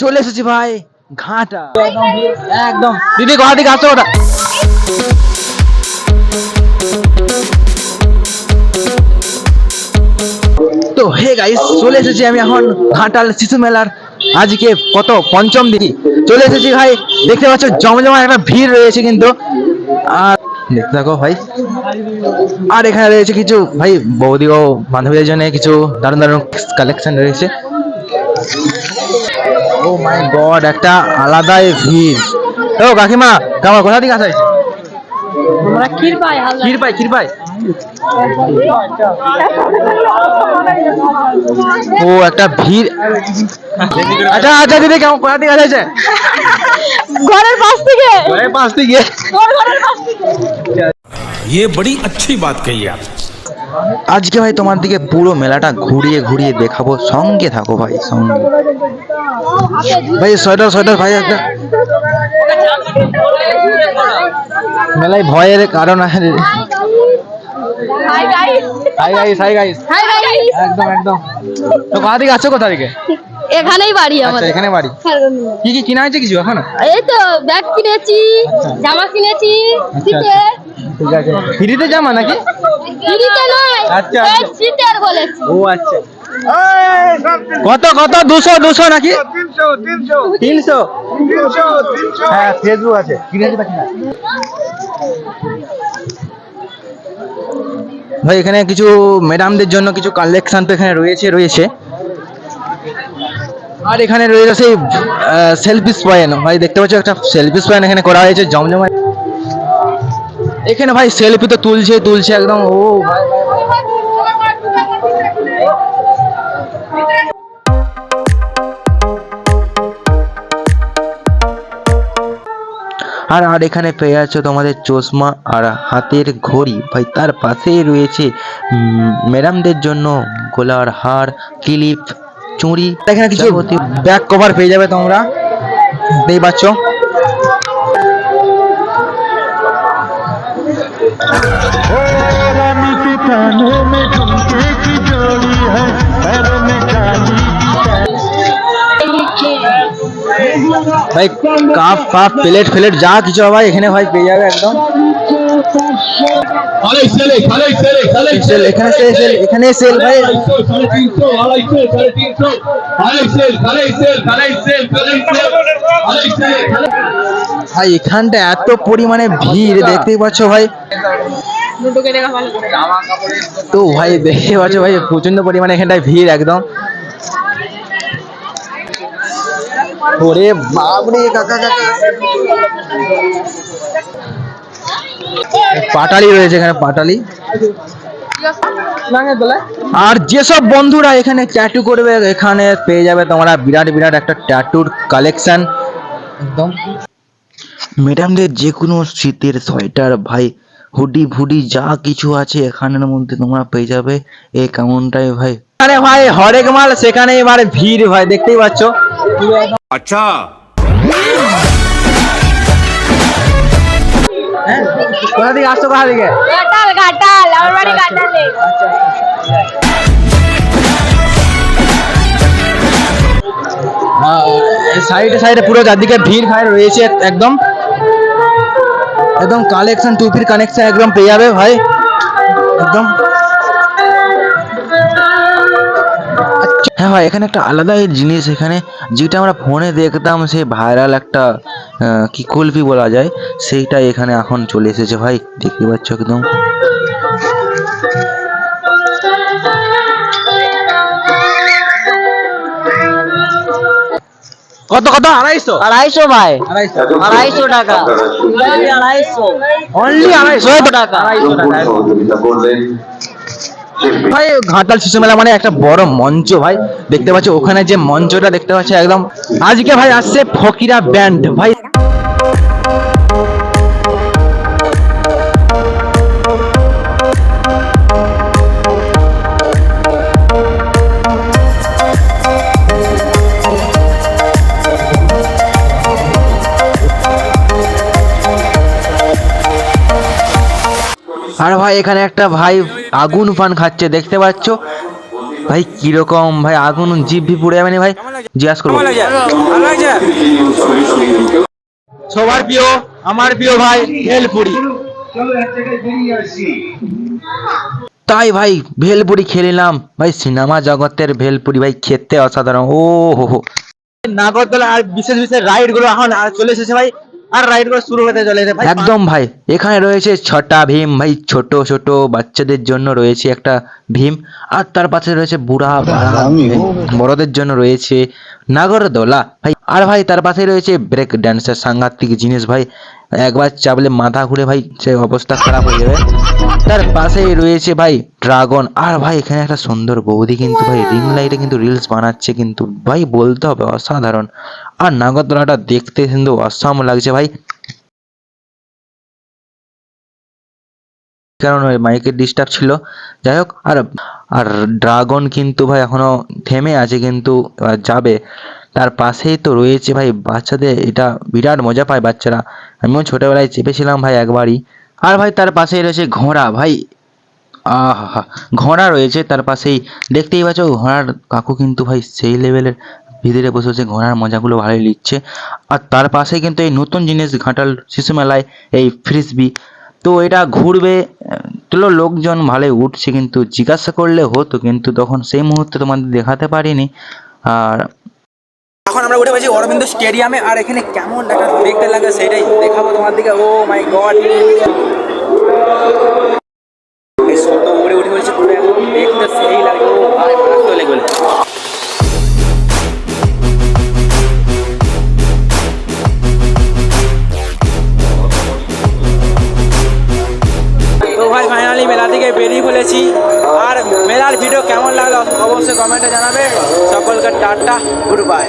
চলে এসেছি ভাই ঘাটা। একদম দিদি ঘর দিকে আসো ওটা তো হে গাইস চলে এসেছি আমি এখন ঘাটাল শিশু মেলার। আজকে কত? পঞ্চম দিনই চলে এসেছি ভাই দেখতে পাচ্ছ জমজমা একটা ভিড় রয়েছে কিন্তু। আর দেখতে থাকো ভাই আর এখানে রয়েছে কিছু ভাই বৌদি ও বান্ধবীদের জন্য কিছু দারুণ দারুণ কালেকশন রয়েছে। ও মাই গড একটা আলাদাই ভিড় ও কাকিমা কেমন কোথা থেকে আসাই আমরা ক্ষীর পাই হালকা ক্ষীর পাই ক্ষীর পাই ও একটা ভিড় আচ্ছা আচ্ছা দিদি কেমন কোথা থেকে আসাইছে ঘরের পাশ থেকে ঘরের পাশ থেকে তোর ঘরের পাশ থেকে ये बड़ी अच्छी बात कही आप আজকে ভাই তোমার দিকে পুরো মেলাটা ঘুরিয়ে ঘুরিয়ে দেখাবো। সঙ্গে থাকো ভাই সঙ্গে। ভাই সোয়েটার সোয়েটার ভাই একটা। মেলায় ভয়ের কারণ আছে। Hi guys hi guys hi guys hi guys একদম একদম। তো কোথা থেকে আছো? কোথা থেকে? এখানেই বাড়ি আচ্ছা আমাদের। এখানে বাড়ি? কি কি কিনা হয়েছে কিছু এখন? এই তো ব্যাগ কিনেছি আচ্ছা। জামা কিনেছি আচ্ছা। ঠিক আছে। ফ্রিতে জামা নাকি? ফ্রিতে নয় আচ্ছা। শীতের বলেছি। ও আচ্ছা। কত কত? দুশো দুশো নাকি? তিনশো হ্যাঁ ফেসবুক আছে। কিনেছি ভাই এখানে কিছু ম্যাডামদের জন্য কিছু কালেকশন তো এখানে রয়েছে রয়েছে। আর এখানে রয়েছে সেই সেলফি পয়েন্ট ভাই, দেখতে পাচ্ছ একটা সেলফি পয়েন্ট এখানে করা হয়েছে জমজমা এখানে ভাই সেলফি তো তুলছে তুলছে একদম, ও। ভাই আর আর এখানে পেয়ে যাচ্ছে তোমাদের চশমা আর হাতের ঘড়ি। ভাই, তার পাশেই রয়েছে ম্যাডামদের জন্য গোলার হার ক্লিপ চুড়ি এখানে কিছু ব্যাক কভার পেয়ে যাবে তোমরা দেখতেই পাচ্ছ ভাই কাপ কাপ প্লেট ফ্লেট যা কিছু ভাই এখানে ভাই পেয়ে যাবে একদম এখানে সেল ভাই। ভাই এখানটা এত পরিমাণে ভিড় দেখতেই পাচ্ছ ভাই। তো ভাই দেখতে পাচ্ছ ভাই প্রচণ্ড পরিমাণে এখানটায় ভিড় একদম। ওরে বাপরে কাকা কাকা। পাটালি রয়েছে এখানে পাটালি। আর যেসব বন্ধুরা এখানে ট্যাটু করবে এখানে পেয়ে যাবে তোমরা বিরাট বিরাট একটা ট্যাটুর কালেকশন একদম। ম্যাডামদের যে কোনো শীতের সোয়েটার ভাই হুডি ফুডি যা কিছু আছে এখানের মধ্যে তোমরা পেয়ে যাবে। এই কেমনটাই ভাই? আরে ভাই হরেক মাল সেখানে এবারে ভিড় ভাই দেখতেই পাচ্ছ। अच्छा হ্যাঁ কোথা থেকে আসছো কোথা থেকে ঘাটাল ঘাটাল আমার বাড়ি ঘাটালে সাইডে সাইডে পুরো চারদিকে ভিড় ভাই রয়েছে একদম একদম কালেকশন টুপির কানেকশন একদম পেয়ে যাবে ভাই একদম হ্যাঁ ভাই এখানে একটা আলাদাই জিনিস এখানে যেটা আমরা ফোনে দেখতাম সে ভাইরাল একটা কি কুলফি বলা যায় সেইটাই এখানে এখন চলে এসেছে ভাই দেখতে পাচ্ছ একদম। কত কত? আড়াইশো? আড়াইশো ভাই। আড়াইশো। আড়াইশো টাকা। আড়াইশো। অনলি আড়াইশো টাকা। ভাই, ঘাটাল শিশু মেলা মানে একটা বড় মঞ্চ, ভাই। দেখতে পাচ্ছ, ওখানে যে মঞ্চটা দেখতে পাচ্ছ, একদম। আজকে ভাই আসছে ফকিরা ব্যান্ড, ভাই। আর ভাই, এখানে একটা ভাই আগুন ফান খাচ্ছে দেখতে পাচ্ছ? ভাই কীরকম ভাই আগুন জিভ ভি পুড়ে যাবে ভাই? জিজ্ঞাসা করব। সবার প্রিয় আমার প্রিয় ভাই ভেলপুরি। তাই ভাই ভেলপুরি খেয়ে নিলাম। ভাই সিনেমা জগতের ভেলপুরি ভাই খেতে অসাধারণ। ও হো হো। নাগরদোলা আর বিশেষ বিশেষ রাইডগুলো এখন আর চলে এসেছে ভাই। আর রাইডগুলো শুরু হতে চলেছে ভাই। একদম ভাই এখানে রয়েছে ছটা ভীম ভাই ছোট ছোট বাচ্চাদের জন্য রয়েছে একটা ভীম আর তার পাশে রয়েছে বুড়া ভাড়া বড়দের জন্য রয়েছে নাগরদোলা ভাই আর ভাই তার পাশে রয়েছে ব্রেক ড্যান্সের সাংঘাতিক জিনিস ভাই একবার চাপলে মাথা ঘুরে ভাই সে অবস্থা খারাপ হয়ে যাবে। তার পাশেই রয়েছে ভাই ড্রাগন। আর ভাই এখানে একটা সুন্দর বৌদি কিন্তু ভাই রিং লাইটে কিন্তু রিলস বানাচ্ছে কিন্তু। ভাই বলতে হবে অসাধারণ। আর নাগরদোলাটা দেখতে কিন্তু অসাম লাগছে ভাই। কারণ ওই মাইকের ডিস্টার্ব ছিল। যাই হোক আর আর ড্রাগন কিন্তু ভাই এখনও থেমে আছে কিন্তু যাবে। তার পাশেই তো রয়েছে ভাই বাচ্চাদের, এটা বিরাট মজা পায় বাচ্চারা। আমিও ছোটোবেলায় চেপেছিলাম ভাই একবারই। আর ভাই তার পাশেই রয়েছে ঘোড়া ভাই। আহা, ঘোড়া রয়েছে তার পাশেই। দেখতেই পাচ্ছ ঘোড়ার কাকু কিন্তু ভাই সেই লেভেলের ভিতরে বসে বসে ঘোড়ার মজাগুলো ভালোই নিচ্ছে আর তার পাশে কিন্তু এই নতুন জিনিস ঘাটাল শিশু মেলায় এই ফ্রিসবি তো এটা ঘুরবে তুলো লোকজন ভালোই উঠছে কিন্তু, জিজ্ঞাসা করলে হতো কিন্তু তখন সেই মুহূর্তে তোমাদের দেখাতে পারিনি। আর এখন আমরা উঠে পেয়েছি অরবিন্দ স্টেডিয়ামে, আর এখানে কেমন একটা দেখতে লাগে সেটাই দেখাবো তোমার দিকে ও মাই গড। শত উপরে উঠে পড়েছে, পুরো একদম দেখতে সেই লাগে। ও ভাই লেগে ফাইনালি মেলা থেকে বেরিয়ে ফেলেছি আর মেলার ভিডিও কেমন লাগল অবশ্যই কমেন্টে জানাবে। সকলকে টাটা গুড বাই